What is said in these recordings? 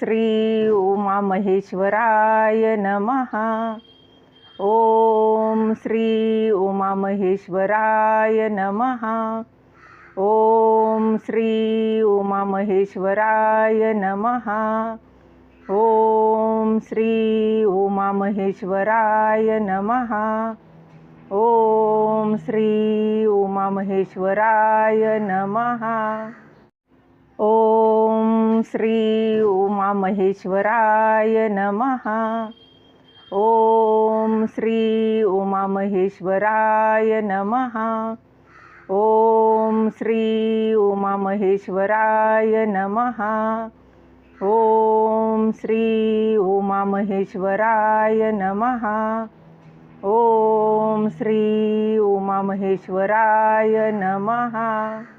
श्री उमा महेश्वराय नमः। ॐ श्री उमा महेश्वराय नमः। ॐ श्री उमा महेश्वराय नमः। ॐ श्री उमा महेश्वराय नमः। ॐ श्री उमा महेश्वराय नमः। ॐ श्री उमामहेश्वराय नमः। ॐ श्री उमामहेश्वराय नमः। ॐ श्री उमामहेश्वराय नमः। ॐ श्री उमामहेश्वराय नमः। ॐ श्री उमामहेश्वराय नमः।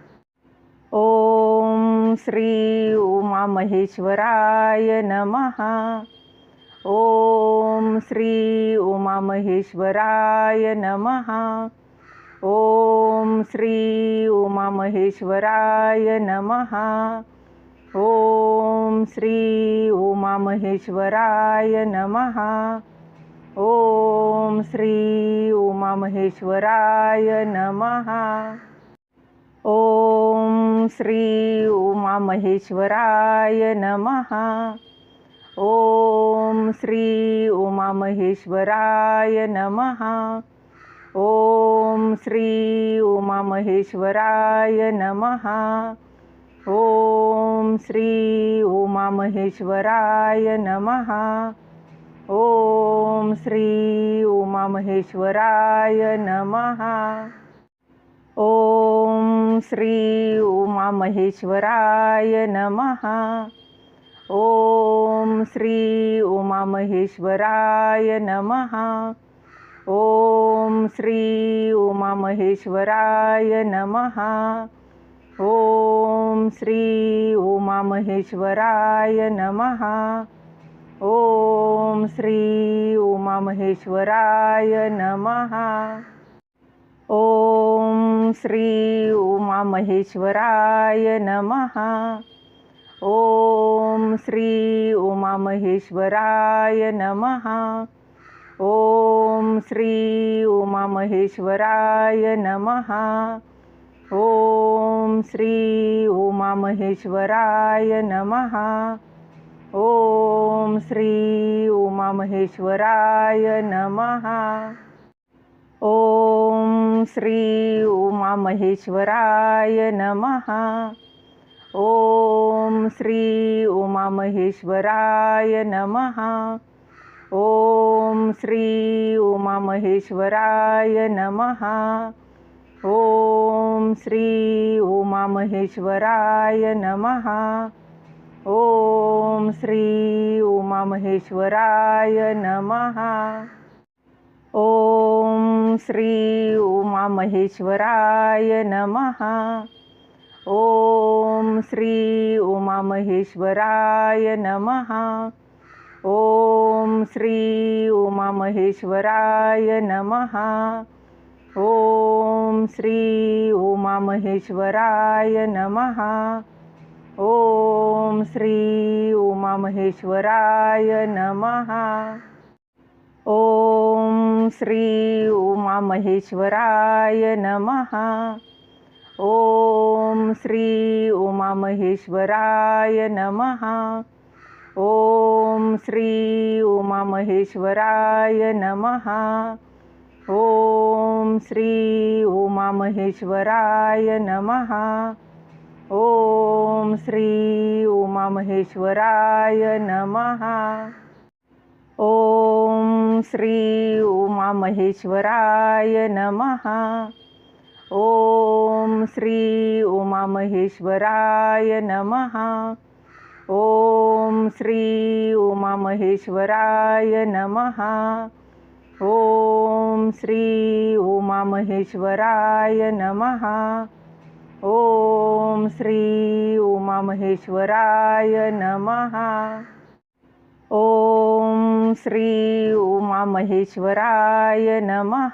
ॐ श्री उमामहेश्वराय नमः। ॐ श्री उमामहेश्वराय नमः। ॐ श्री उमामहेश्वराय नमः। ॐ श्री उमामहेश्वराय नमः। ॐ श्री उमामहेश्वराय नमः। ॐ श्री उमामहेश्वराय नमः। ॐ श्री उमामहेश्वराय नमः। ॐ श्री उमामहेश्वराय नमः। ॐ श्री उमामहेश्वराय नमः। ॐ श्री उमामहेश्वराय नमः। ॐ श्री उमामहेश्वराय नमः। ॐ श्री उमामहेश्वराय नमः। ॐ श्री उमामहेश्वराय नमः। ॐ श्री उमामहेश्वराय नमः। ॐ श्री उमामहेश्वराय नमः। ॐ श्री उमामहेश्वराय नमः। ॐ श्री उमामहेश्वराय नमः। ॐ श्री उमामहेश्वराय नमः। ॐ श्री उमामहेश्वराय नमः। ॐ श्री उमामहेश्वराय नमः। ॐ श्री उमामहेश्वराय नमः। ॐ श्री उमामहेश्वराय नमः। ॐ श्री उमामहेश्वराय नमः। ॐ श्री उमामहेश्वराय नमः। ॐ श्री उमामहेश्वराय नमः। ॐ श्री उमामहेश्वराय नमः। ॐ श्री उमामहेश्वराय नमः। ॐ श्री उमामहेश्वराय नमः। ॐ श्री उमामहेश्वराय नमः। ॐ श्री उमामहेश्वराय नमः। ॐ श्री उमामहेश्वराय नमः। ॐ श्री उमामहेश्वराय नमः। ॐ श्री उमामहेश्वराय नमः। ॐ श्री उमामहेश्वराय नमः। ॐ श्री उमामहेश्वराय नमः। ॐ श्री उमा महेश्वराय नमः। ॐ श्री उमा महेश्वराय नमः। ॐ श्री उमा महेश्वराय नमः। ॐ श्री उमा महेश्वराय नमः। ॐ श्री उमा महेश्वराय नमः। ॐ श्री उमामहेश्वराय नमः।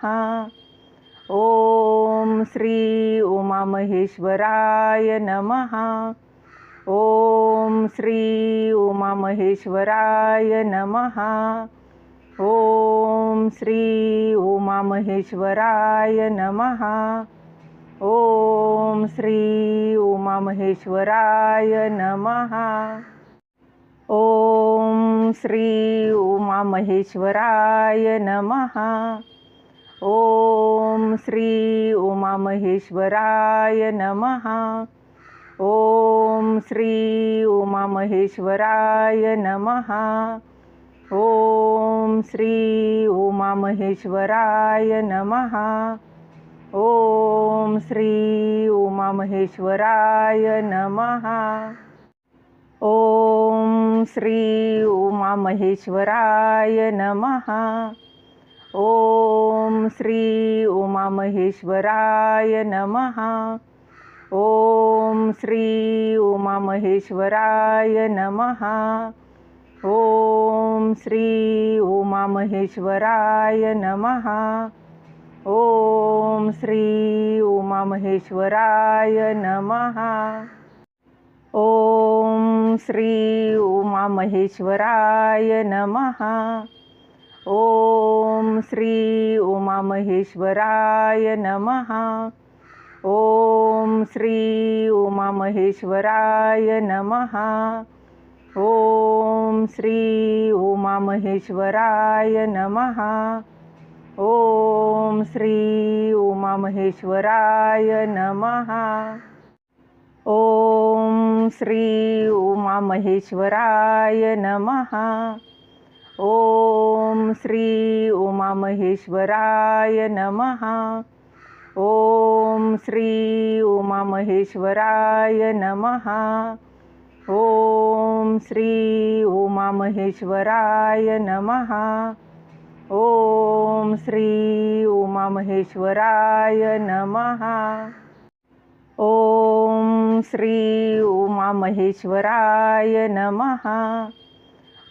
ॐ श्री उमामहेश्वराय नमः। ॐ श्री उमा उमामहेश्वराय नमः। ॐ श्री उमामहेश्वराय नमः। ॐ श्री उमामहेश्वराय नमः। श्री उमामहेश्वराय नमः। ॐ श्री उमामहेश्वराय नमः। ॐ श्री उमामहेश्वराय नमः। ॐ श्री उमामहेश्वराय नमः। ॐ श्री उमामहेश्वराय नमः। ॐ श्री उमामहेश्वराय नमः। ॐ श्री उमामहेश्वराय नमः। ॐ श्री उमामहेश्वराय नमः। ॐ श्री उमामहेश्वराय नमः। ॐ श्री उमामहेश्वराय नमः। ॐ श्री उमामहेश्वराय नमः। ॐ श्री उमामहेश्वराय नमः। ॐ श्री उमामहेश्वराय नमः। ॐ श्री उमामहेश्वराय नमः। ॐ श्री उमामहेश्वराय नमः। ॐ श्री उमामहेश्वराय नमः। ॐ श्री उमामहेश्वराय नमः। ॐ श्री उमामहेश्वराय नमः। ॐ श्री उमामहेश्वराय नमः। ॐ श्री उमामहेश्वराय नमः। ॐ श्री उमामहेश्वराय नमः।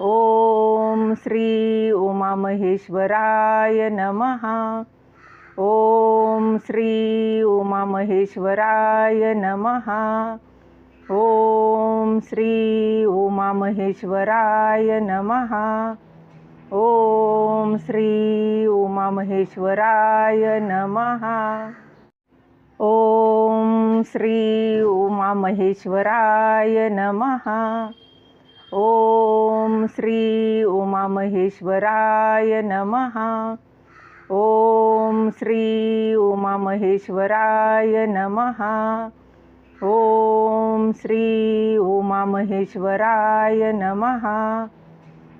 ॐ श्री उमामहेश्वराय नमः। ॐ श्री उमामहेश्वराय नमः। ॐ श्री उमामहेश्वराय नमः। ॐ श्री उमामहेश्वराय नमः। ॐ श्री उमामहेश्वराय नमः। ॐ श्री उमामहेश्वराय नमः। ॐ श्री उमामहेश्वराय नमः। ॐ श्री उमामहेश्वराय नमः।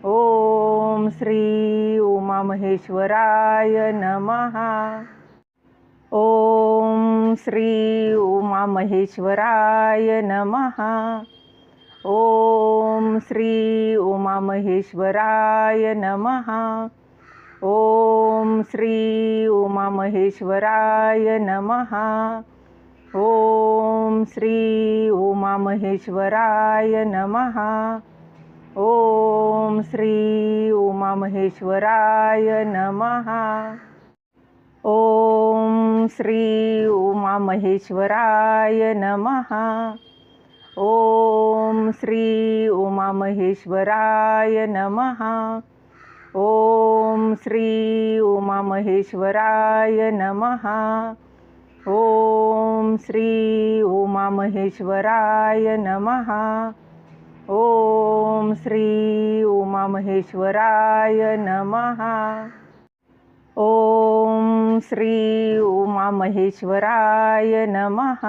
ॐ श्री उमामहेश्वराय नमः। ॐ श्री उमामहेश्वराय नमः। ॐ श्री उमामहेश्वराय नमः। ॐ श्री उमामहेश्वराय नमः। ॐ श्री उमामहेश्वराय नमः। ॐ श्री उमामहेश्वराय नमः। ॐ श्री उमामहेश्वराय नमः। ॐ श्री उमामहेश्वराय नमः। ॐ श्री उमामहेश्वराय नमः। ॐ श्री उमामहेश्वराय नमः। ॐ श्री उमामहेश्वराय नमः। ॐ श्री उमामहेश्वराय नमः।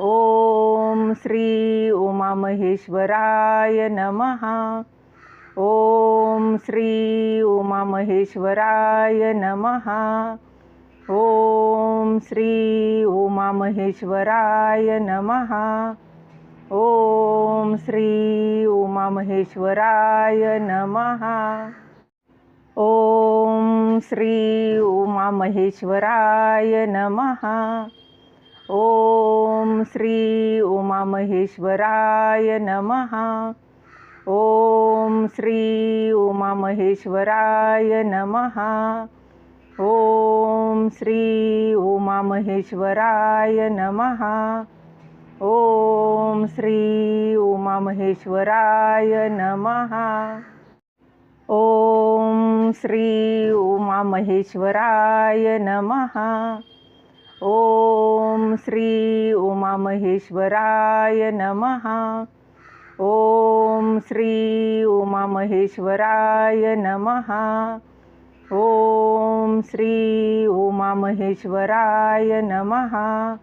ॐ श्री उमामहेश्वराय नमः। ॐ श्री उमामहेश्वराय नमः। ॐ श्री उमामहेश्वराय नमः। ॐ श्री उमामहेश्वराय नमः। ॐ श्री उमामहेश्वराय नमः। ॐ श्री उमामहेश्वराय नमः। ॐ श्री उमामहेश्वराय नमः। ॐ श्री उमामहेश्वराय नमः। ॐ श्री उमा उमामहेश्वराय नमः। ॐ श्री उमामहेश्वराय नमः। ॐ श्री उमामहेश्वराय नमः। ॐ श्री उमामहेश्वराय नमः। ॐ श्री उमामहेश्वराय नमः।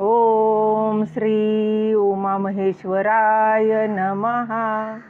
ॐ श्री उमामहेश्वराय नमः।